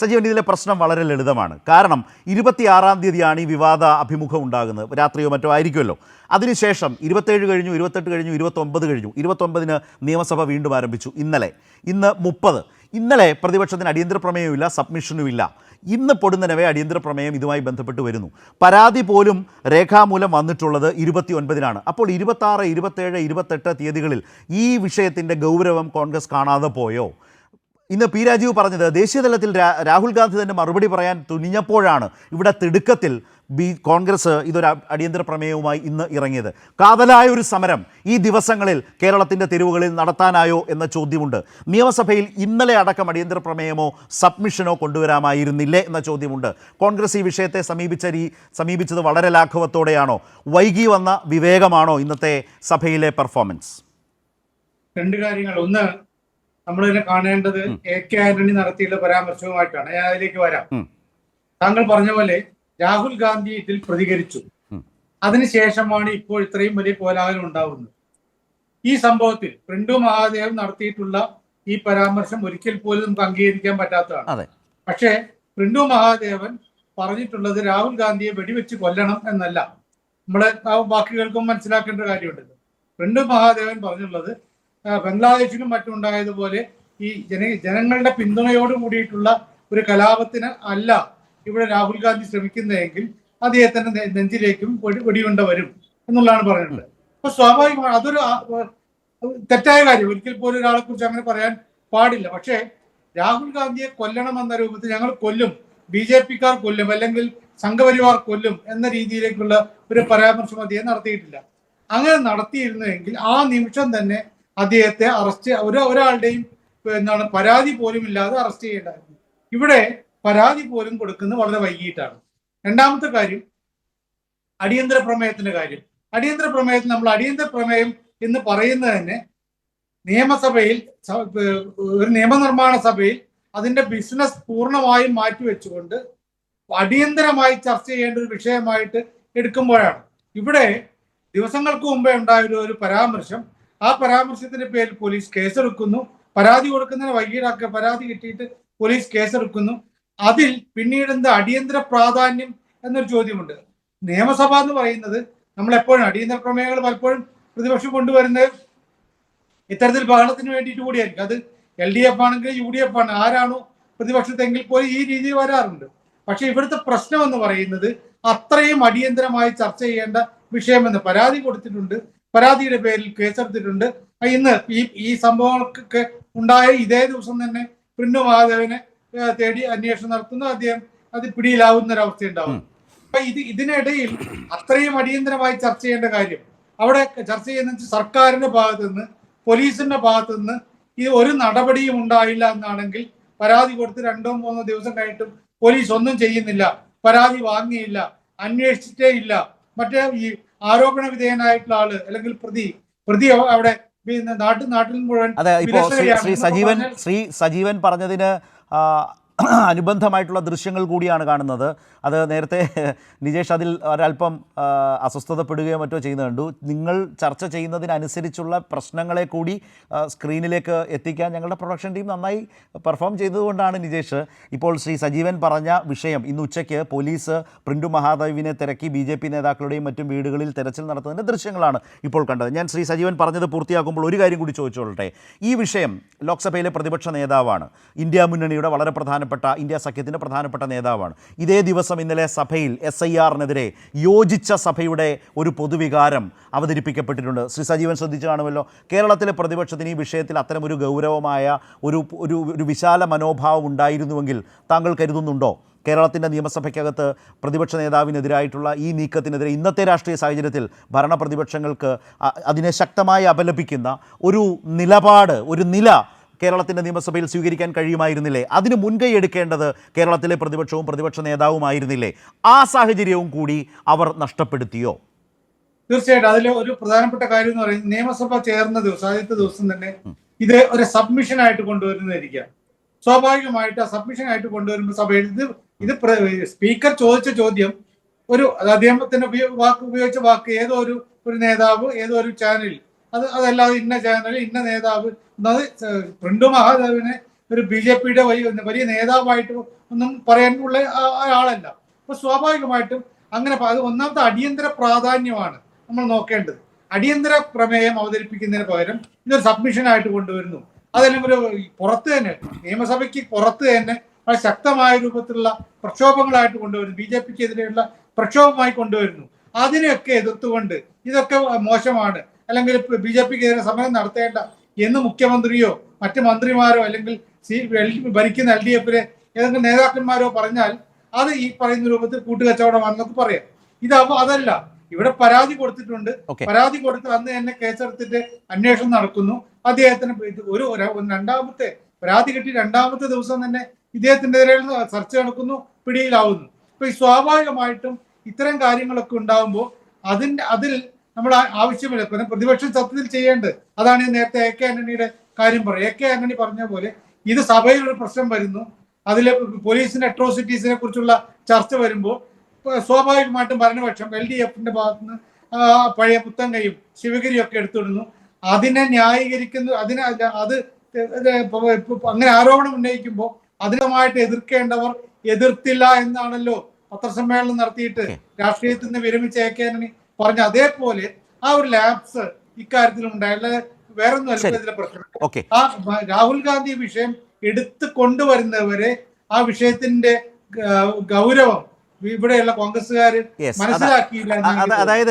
സജീവൻ ഇതിലെ പ്രശ്നം വളരെ ലളിതമാണ്. കാരണം ഇരുപത്തിയാറാം തീയതിയാണ് ഈ വിവാദ അഭിമുഖം ഉണ്ടാകുന്നത്. രാത്രിയോ മറ്റോ ആയിരിക്കുമല്ലോ. അതിനുശേഷം ഇരുപത്തേഴ് കഴിഞ്ഞു ഇരുപത്തെട്ട് കഴിഞ്ഞു ഇരുപത്തൊമ്പത് കഴിഞ്ഞു. ഇരുപത്തൊമ്പതിന് നിയമസഭ വീണ്ടും ആരംഭിച്ചു. ഇന്നലെ. ഇന്ന് മുപ്പത്. ഇന്നലെ പ്രതിപക്ഷത്തിന് അടിയന്തര പ്രമേയമില്ല സബ്മിഷനുമില്ല. ഇന്ന് പൊടുന്നനവേ അടിയന്തര പ്രമേയം ഇതുമായി ബന്ധപ്പെട്ട് വരുന്നു. പരാതി പോലും രേഖാമൂലം വന്നിട്ടുള്ളത് ഇരുപത്തി ഒൻപതിനാണ് അപ്പോൾ ഇരുപത്താറ് ഇരുപത്തേഴ് ഇരുപത്തെട്ട് തീയതികളിൽ ഈ വിഷയത്തിന്റെ ഗൗരവം കോൺഗ്രസ് കാണാതെ പോയോ? ഇന്ന് പി രാജീവ് പറഞ്ഞത് ദേശീയതലത്തിൽ രാഹുൽ ഗാന്ധി തന്നെ മറുപടി പറയാൻ തുനിഞ്ഞപ്പോഴാണ് ഇവിടെ തിടുക്കത്തിൽ ബി കോൺഗ്രസ് ഇതൊരു അടിയന്തര പ്രമേയവുമായി ഇന്ന് ഇറങ്ങിയത്. കാതലായ ഒരു സമരം ഈ ദിവസങ്ങളിൽ കേരളത്തിന്റെ തെരുവുകളിൽ നടത്താനായോ എന്ന ചോദ്യമുണ്ട്. നിയമസഭയിൽ ഇന്നലെ അടക്കം അടിയന്തര പ്രമേയമോ സബ്മിഷനോ കൊണ്ടുവരാമായിരുന്നില്ലേ എന്ന ചോദ്യമുണ്ട്. കോൺഗ്രസ് ഈ വിഷയത്തെ സമീപിച്ച രീ സമീപിച്ചത് വളരെ ലാഘവത്തോടെയാണോ? വൈകി വന്ന വിവേകമാണോ ഇന്നത്തെ സഭയിലെ പെർഫോമൻസ് രണ്ട് കാര്യങ്ങൾ. ഒന്ന് നമ്മൾ ഇതിനെ കാണേണ്ടത് എ കെ ആന്റണി നടത്തിയുള്ള പരാമർശവുമായിട്ടാണ്. ഞാൻ അതിലേക്ക് വരാം. താങ്കൾ പറഞ്ഞ പോലെ രാഹുൽ ഗാന്ധി ഇതിൽ പ്രതികരിച്ചു. അതിനുശേഷമാണ് ഇപ്പോൾ ഇത്രയും വലിയ കോലാഹലം ഉണ്ടാവുന്നത്. ഈ സംഭവത്തിൽ പ്രിന്റു മഹാദേവ് നടത്തിയിട്ടുള്ള ഈ പരാമർശം ഒരിക്കൽ പോലും നമുക്ക് അംഗീകരിക്കാൻ പറ്റാത്തതാണ്. പക്ഷേ പ്രിന്റു മഹാദേവൻ പറഞ്ഞിട്ടുള്ളത് രാഹുൽ ഗാന്ധിയെ വെടിവെച്ച് കൊല്ലണം എന്നല്ല. നമ്മളെ ആ വാക്കുകൾക്കും മനസ്സിലാക്കേണ്ട കാര്യമുണ്ട് പ്രിന്റു മഹാദേവൻ പറഞ്ഞിട്ടുള്ളത് ബംഗ്ലാദേശിലും മറ്റും ഉണ്ടായതുപോലെ ഈ ജന ജനങ്ങളുടെ പിന്തുണയോട് കൂടിയിട്ടുള്ള ഒരു കലാപത്തിന് അല്ല ഇവിടെ രാഹുൽ ഗാന്ധി ശ്രമിക്കുന്നതെങ്കിൽ അദ്ദേഹത്തിന്റെ നെഞ്ചിലേക്കും വെടി വെടിയുണ്ട വരും എന്നുള്ളതാണ് പറയുന്നത് അപ്പൊ സ്വാഭാവികമാണ് അതൊരു തെറ്റായ കാര്യം. ഒരിക്കൽ പോലും ഒരാളെ കുറിച്ച് അങ്ങനെ പറയാൻ പാടില്ല. പക്ഷേ രാഹുൽ ഗാന്ധിയെ കൊല്ലണം എന്ന രൂപത്തിൽ ഞങ്ങൾ കൊല്ലും. ബി ജെ പിക്കാർ കൊല്ലും. അല്ലെങ്കിൽ സംഘപരിവാർ കൊല്ലും എന്ന രീതിയിലേക്കുള്ള ഒരു പരാമർശം അദ്ദേഹം നടത്തിയിട്ടില്ല. അങ്ങനെ നടത്തിയിരുന്നുവെങ്കിൽ ആ നിമിഷം തന്നെ അദ്ദേഹത്തെ അറസ്റ്റ് ഒരു ഒരാളുടെയും എന്താണ് പരാതി പോലും ഇല്ലാതെ അറസ്റ്റ് ചെയ്യേണ്ടായിരുന്നു. ഇവിടെ പരാതി പോലും കൊടുക്കുന്നത് വളരെ വൈകിട്ടാണ് രണ്ടാമത്തെ കാര്യം അടിയന്തര പ്രമേയത്തിന്റെ കാര്യം. അടിയന്തര പ്രമേയത്തിൽ നമ്മൾ അടിയന്തര പ്രമേയം എന്ന് പറയുന്നത് തന്നെ നിയമസഭയിൽ ഒരു നിയമനിർമ്മാണ സഭയിൽ അതിന്റെ ബിസിനസ് പൂർണമായും മാറ്റിവെച്ചുകൊണ്ട് അടിയന്തരമായി ചർച്ച ചെയ്യേണ്ട ഒരു വിഷയമായിട്ട് എടുക്കുമ്പോഴാണ്. ഇവിടെ ദിവസങ്ങൾക്ക് മുമ്പേ ഉണ്ടായ ഒരു- ഒരു പരാമർശം ആ പരാമർശത്തിന്റെ പേരിൽ പോലീസ് കേസെടുക്കുന്നു. പരാതി കൊടുക്കുന്നതിന് വൈകിടാക്കുക പരാതി കിട്ടിയിട്ട് പോലീസ് കേസെടുക്കുന്നു. അതിൽ പിന്നീട് എന്താ അടിയന്തര പ്രാധാന്യം എന്നൊരു ചോദ്യമുണ്ട്. നിയമസഭ എന്ന് പറയുന്നത് നമ്മൾ എപ്പോഴും അടിയന്തര പ്രമേയങ്ങൾ പലപ്പോഴും പ്രതിപക്ഷം കൊണ്ടുവരുന്നത് ഇത്തരത്തിൽ ബഹളത്തിന് വേണ്ടിയിട്ട് കൂടിയായിരിക്കും. അത് എൽ ഡി എഫ് ആണെങ്കിൽ യു ഡി എഫ് ആണ്. ആരാണോ പ്രതിപക്ഷത്തെങ്കിൽ പോലും ഈ രീതിയിൽ വരാറുണ്ട്. പക്ഷെ ഇവിടുത്തെ പ്രശ്നം എന്ന് പറയുന്നത് അത്രയും അടിയന്തരമായി ചർച്ച ചെയ്യേണ്ട വിഷയമെന്ന് പരാതി കൊടുത്തിട്ടുണ്ട്. പരാതിയുടെ പേരിൽ കേസെടുത്തിട്ടുണ്ട്. ഇന്ന് ഈ ഈ സംഭവങ്ങൾക്കൊക്കെ ഉണ്ടായ ഇതേ ദിവസം തന്നെ പ്രിന്നു മഹാദേവനെ തേടി അന്വേഷണം നടത്തുന്നു അദ്ദേഹം അത് പിടിയിലാവുന്ന ഒരവസ്ഥ ഉണ്ടാവും അപ്പൊ ഇത് ഇതിനിടയിൽ അത്രയും അടിയന്തരമായി ചർച്ച ചെയ്യേണ്ട കാര്യം അവിടെ ചർച്ച ചെയ്യുന്ന സർക്കാരിന്റെ ഭാഗത്ത് നിന്ന് പോലീസിന്റെ ഭാഗത്ത് നിന്ന് ഇത് ഒരു നടപടിയും ഉണ്ടായില്ല എന്നാണെങ്കിൽ പരാതി കൊടുത്ത് രണ്ടോ മൂന്നോ ദിവസം കഴിഞ്ഞിട്ടും പോലീസ് ഒന്നും ചെയ്യുന്നില്ല. പരാതി വാങ്ങിയില്ല. അന്വേഷിച്ചിട്ടേ ഇല്ല. മറ്റേ ഈ ആരോപണ വിധേയനായിട്ടുള്ള ആൾ അല്ലെങ്കിൽ പ്രതി പ്രതി അവിടെ നാട്ടിൽ നാട്ടിൽ മുഴുവൻ അതെ ഇപ്പോൾ ശ്രീ സജീവൻ ശ്രീ സജീവൻ പറഞ്ഞതിന് അനുബന്ധമായിട്ടുള്ള ദൃശ്യങ്ങൾ കൂടിയാണ് കാണുന്നത്. അത് നേരത്തെ നിജേഷ് അതിൽ ഒരല്പം അസ്വസ്ഥതപ്പെടുകയോ മറ്റോ ചെയ്യുന്നത് കണ്ടു. നിങ്ങൾ ചർച്ച ചെയ്യുന്നതിനനുസരിച്ചുള്ള പ്രശ്നങ്ങളെ കൂടി സ്ക്രീനിലേക്ക് എത്തിക്കാൻ ഞങ്ങളുടെ പ്രൊഡക്ഷൻ ടീം നന്നായി പെർഫോം ചെയ്തതുകൊണ്ടാണ് നിജേഷ്. ഇപ്പോൾ ശ്രീ സജീവൻ പറഞ്ഞ വിഷയം ഇന്ന് ഉച്ചയ്ക്ക് പോലീസ് പ്രിന്റു മഹാദേവിനെ തിരക്കി ബി ജെ പി നേതാക്കളുടെയും മറ്റും വീടുകളിൽ തെരച്ചിൽ നടത്തുന്നതിന്റെ ദൃശ്യങ്ങളാണ് ഇപ്പോൾ കണ്ടത്. ഞാൻ ശ്രീ സജീവൻ പറഞ്ഞത് പൂർത്തിയാക്കുമ്പോൾ ഒരു കാര്യം കൂടി ചോദിച്ചോളട്ടെ ഈ വിഷയം ലോക്സഭയിലെ പ്രതിപക്ഷ നേതാവാണ്. ഇന്ത്യ മുന്നണിയുടെ വളരെ പ്രധാനപ്പെട്ട ഇന്ത്യ സഖ്യത്തിന്റെ പ്രധാനപ്പെട്ട നേതാവാണ്. ഇതേ ദിവസം ഇന്നലെ സഭയിൽ എസ് ഐ ആറിനെതിരെ യോജിച്ച സഭയുടെ ഒരു പൊതുവികാരം അവതരിപ്പിക്കപ്പെട്ടിട്ടുണ്ട്. ശ്രീ സജീവൻ ശ്രദ്ധിച്ചു കാണുമല്ലോ. കേരളത്തിലെ പ്രതിപക്ഷത്തിന് ഈ വിഷയത്തിൽ അത്തരമൊരു ഗൗരവമായ ഒരു ഒരു ഒരു വിശാല മനോഭാവം ഉണ്ടായിരുന്നുവെങ്കിൽ താങ്കൾ കരുതുന്നുണ്ടോ? കേരളത്തിന്റെ നിയമസഭയ്ക്കകത്ത് പ്രതിപക്ഷ നേതാവിനെതിരായിട്ടുള്ള ഈ നീക്കത്തിനെതിരെ ഇന്നത്തെ രാഷ്ട്രീയ സാഹചര്യത്തിൽ ഭരണ പ്രതിപക്ഷങ്ങൾക്ക് അതിനെ ശക്തമായി അപലപിക്കുന്ന ഒരു നിലപാട് ഒരു നില കേരളത്തിന്റെ നിയമസഭയിൽ സ്വീകരിക്കാൻ കഴിയുമായിരുന്നില്ലേ? അതിന് മുൻകൈ എടുക്കേണ്ടത് കേരളത്തിലെ പ്രതിപക്ഷവും പ്രതിപക്ഷ നേതാവുമായിരുന്നില്ലേ? ആ സാഹചര്യവും കൂടി അവർ നഷ്ടപ്പെടുത്തിയോ? തീർച്ചയായിട്ടും. അതിൽ ഒരു പ്രധാനപ്പെട്ട കാര്യം എന്ന് പറയുന്നത് നിയമസഭ ചേർന്ന ദിവസം ആദ്യത്തെ ദിവസം തന്നെ ഇത് ഒരു സബ്മിഷൻ ആയിട്ട് കൊണ്ടുവരുന്നതായിരിക്കാം. സ്വാഭാവികമായിട്ട് ആ സബ്മിഷൻ ആയിട്ട് കൊണ്ടുവരുമ്പോൾ സഭയിൽ ഇത് ഇത് സ്പീക്കർ ചോദിച്ച ചോദ്യം ഒരു അദ്ദേഹത്തിന്റെ വാക്ക് ഉപയോഗിച്ച വാക്ക് ഏതോ ഒരു ഒരു നേതാവ് ഏതോ ഒരു ചാനൽ അത് അതല്ലാതെ ഇന്ന ചാനൽ ഇന്ന നേതാവ് എന്നത് പ്രിന്റു മഹാദേവിനെ ഒരു ബി ജെ പിയുടെ വലിയ വലിയ നേതാവായിട്ട് ഒന്നും പറയാനുള്ള ആളല്ല അപ്പൊ സ്വാഭാവികമായിട്ടും അങ്ങനെ അത് ഒന്നാമത്തെ അടിയന്തര പ്രാധാന്യമാണ് നമ്മൾ നോക്കേണ്ടത്. അടിയന്തര പ്രമേയം അവതരിപ്പിക്കുന്നതിന് പകരം ഇതൊരു സബ്മിഷനായിട്ട് കൊണ്ടുവരുന്നു. അതല്ലെങ്കിൽ ഒരു പുറത്ത് തന്നെ നിയമസഭയ്ക്ക് പുറത്ത് തന്നെ വളരെ ശക്തമായ രൂപത്തിലുള്ള പ്രക്ഷോഭങ്ങളായിട്ട് കൊണ്ടുവരുന്നു. ബി ജെ പിക്ക് എതിരെയുള്ള പ്രക്ഷോഭമായി കൊണ്ടുവരുന്നു. അതിനെയൊക്കെ എതിർത്തുകൊണ്ട് ഇതൊക്കെ മോശമാണ്. അല്ലെങ്കിൽ ബി ജെ പിക്ക് എതിരെ സമരം നടത്തേണ്ട എന്ന് മുഖ്യമന്ത്രിയോ മറ്റ് മന്ത്രിമാരോ അല്ലെങ്കിൽ സി എൽ- ഭരിക്കുന്ന എൽ ഡി എഫിലെ ഏതെങ്കിലും നേതാക്കന്മാരോ പറഞ്ഞാൽ അത് ഈ പറയുന്ന രൂപത്തിൽ കൂട്ടുകച്ചവടമാണെന്നൊക്കെ പറയാം. ഇത് അതല്ല. ഇവിടെ പരാതി കൊടുത്തിട്ടുണ്ട്. പരാതി കൊടുത്ത് അന്ന് തന്നെ കേസെടുത്തിട്ട് അന്വേഷണം നടക്കുന്നു. അദ്ദേഹത്തിന് ഒരു രണ്ടാമത്തെ പരാതി കിട്ടി. രണ്ടാമത്തെ ദിവസം തന്നെ ഇദ്ദേഹത്തിന്റെ എതിരെയുള്ള ചർച്ച നടക്കുന്നു പിടിയിലാവുന്നു. അപ്പൊ ഈ സ്വാഭാവികമായിട്ടും ഇത്തരം കാര്യങ്ങളൊക്കെ ഉണ്ടാകുമ്പോൾ അതിന്റെ അതിൽ നമ്മൾ ആ- ആവശ്യമില്ല പിന്നെ പ്രതിപക്ഷം സത്യത്തിൽ ചെയ്യേണ്ടത് അതാണ് ഞാൻ നേരത്തെ എ കെ ആന്റണിയുടെ കാര്യം പറയുക എ കെ ആന്റണി പറഞ്ഞ പോലെ ഇത് സഭയിൽ ഒരു പ്രശ്നം വരുന്നു. അതിലെ പോലീസിന്റെ അട്രോസിറ്റീസിനെ കുറിച്ചുള്ള ചർച്ച വരുമ്പോൾ സ്വാഭാവികമായിട്ടും ഭരണപക്ഷം എൽ ഡി എഫിന്റെ ഭാഗത്തുനിന്ന് നിന്ന് പഴയ പുത്തങ്കയും ശിവഗിരിയും ഒക്കെ എടുത്തിടുന്നു. അതിനെ ന്യായീകരിക്കുന്നു അതിനെ അത് അങ്ങനെ ആരോപണം ഉന്നയിക്കുമ്പോൾ അതിനുമായിട്ട് എതിർക്കേണ്ടവർ എതിർത്തില്ല എന്നാണല്ലോ പത്രസമ്മേളനം നടത്തിയിട്ട്. രാഷ്ട്രീയത്തിൽ നിന്ന് വിരമിച്ച എ കെ ആന്റണി പറഞ്ഞ അതേപോലെ ആ ഒരു ലാബ്സ് ഇക്കാര്യത്തിൽ ഉണ്ടായാലും വേറെ ഒന്നും. ഇതിലെ പ്രശ്നം. ആ രാഹുൽ ഗാന്ധി വിഷയം എടുത്തു കൊണ്ടുവരുന്നവരെ ആ വിഷയത്തിന്റെ ഗൗരവം ഇവിടെയുള്ള കോൺഗ്രസ്സുകാർ മനസ്സിലാക്കിയില്ല അതായത്